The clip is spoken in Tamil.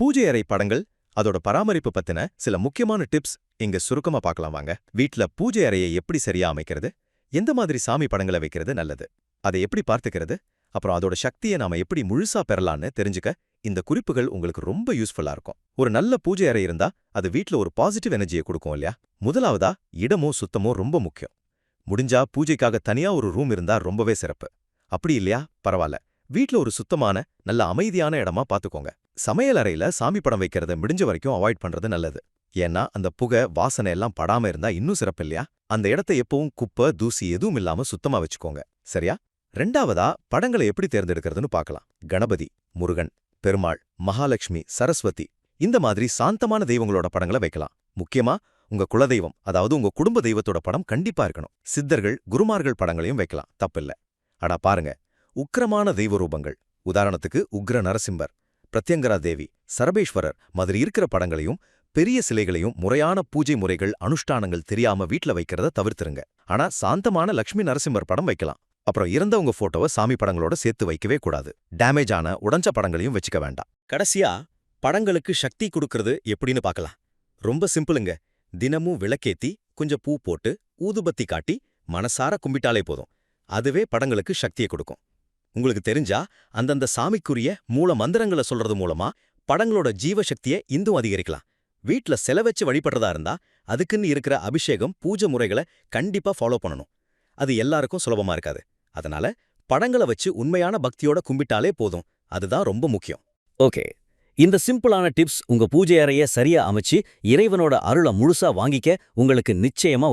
பூஜை அறை படங்கள் அதோட பராமரிப்பு பத்தின சில முக்கியமான டிப்ஸ் இங்க சுருக்கமா பார்க்கலாம் வாங்க. வீட்ல பூஜை அறையை எப்படி சரியா அமைக்கிறது எந்த மாதிரி சாமி படங்களை வைக்கிறது நல்லது அதை எப்படி பார்த்துக்கிறது அப்புறம் அதோட சக்தியை நாம எப்படி முழுசா பெறலான்னு தெரிஞ்சுக்க இந்த குறிப்புகள் உங்களுக்கு ரொம்ப யூஸ்ஃபுல்லா இருக்கும். ஒரு நல்ல பூஜை அறை இருந்தா அது வீட்ல ஒரு பாசிட்டிவ் எனர்ஜியை கொடுக்கும் இல்லையா? முதலாவதா இடமோ சுத்தமோ ரொம்ப முக்கியம். முடிஞ்சா பூஜைக்காக தனியா ஒரு ரூம் இருந்தா ரொம்பவே சிறப்பு. அப்படி இல்லையா? பரவாயில்ல வீட்ல ஒரு சுத்தமான நல்ல அமைதியான இடமா பாத்துக்கோங்க சமையல் அறையில சாமி படம் வைக்கிறத முடிஞ்ச வரைக்கும் அவாய்ட் பண்றது நல்லது. ஏன்னா அந்த புகை வாசனை எல்லாம் படாம இருந்தா இன்னும் சிறப்பு இல்லையா? அந்த இடத்த எப்பவும் குப்பை தூசி எதுவும் இல்லாம சுத்தமா வச்சுக்கோங்க. சரியா? ரெண்டாவதா படங்களை எப்படி தேர்ந்தெடுக்கிறதுன்னு பார்க்கலாம். கணபதி முருகன் பெருமாள் மகாலட்சுமி சரஸ்வதி இந்த மாதிரி சாந்தமான தெய்வங்களோட படங்களை வைக்கலாம். முக்கியமா உங்க குலதெய்வம் அதாவது உங்க குடும்ப தெய்வத்தோட படம் கண்டிப்பா இருக்கணும். சித்தர்கள் குருமார்கள் படங்களையும் வைக்கலாம். தப்பில்ல. அடா பாருங்க உக்கிரமான தெய்வ ரூபங்கள் உதாரணத்துக்கு உக்ர நரசிம்பர் பிரத்யங்கரா தேவி சரபேஸ்வரர் மாதிரி இருக்கிற படங்களையும் பெரிய சிலைகளையும் முறையான பூஜை முறைகள் அனுஷ்டானங்கள் தெரியாம வீட்ல வைக்கிறத தவிர்த்துருங்க. ஆனா சாந்தமான லக்ஷ்மி நரசிம்மர் படம் வைக்கலாம். அப்புறம் இறந்தவங்க போட்டோவை சாமி படங்களோட சேர்த்து வைக்கவே கூடாது. டேமேஜ் ஆன உடஞ்ச படங்களையும் வச்சுக்க வேண்டாம். கடைசியா படங்களுக்கு சக்தி கொடுக்கறது எப்படின்னு பார்க்கலாம் ரொம்ப சிம்பிளுங்க. தினமும் விளக்கேத்தி கொஞ்சம் பூ போட்டு ஊதுபத்தி காட்டி மனசார கும்பிட்டாலே போதும். அதுவே படங்களுக்கு சக்தியை கொடுக்கும். உங்களுக்கு தெரிஞ்சா அந்தந்த சாமிக்குரிய மூல மந்திரங்களை சொல்றது மூலமா படங்களோட ஜீவசக்தியை இன்னும் அதிகரிக்கலாம். வீட்ல செலவச்சு வழிபடுறதா இருந்தா அதுக்குன்னு இருக்கிற அபிஷேகம் பூஜை முறைகளை கண்டிப்பா ஃபாலோ பண்ணணும். அது எல்லாருக்கும் சுலபமா இருக்காது. அதனால படங்களை வச்சு உண்மையான பக்தியோட கும்பிட்டாலே போதும். அதுதான் ரொம்ப முக்கியம். ஓகே. இந்த சிம்பிளான டிப்ஸ் உங்க பூஜை அறைய சரியா அமைச்சு இறைவனோட அருளை முழுசா வாங்கிக்க உங்களுக்கு நிச்சயமா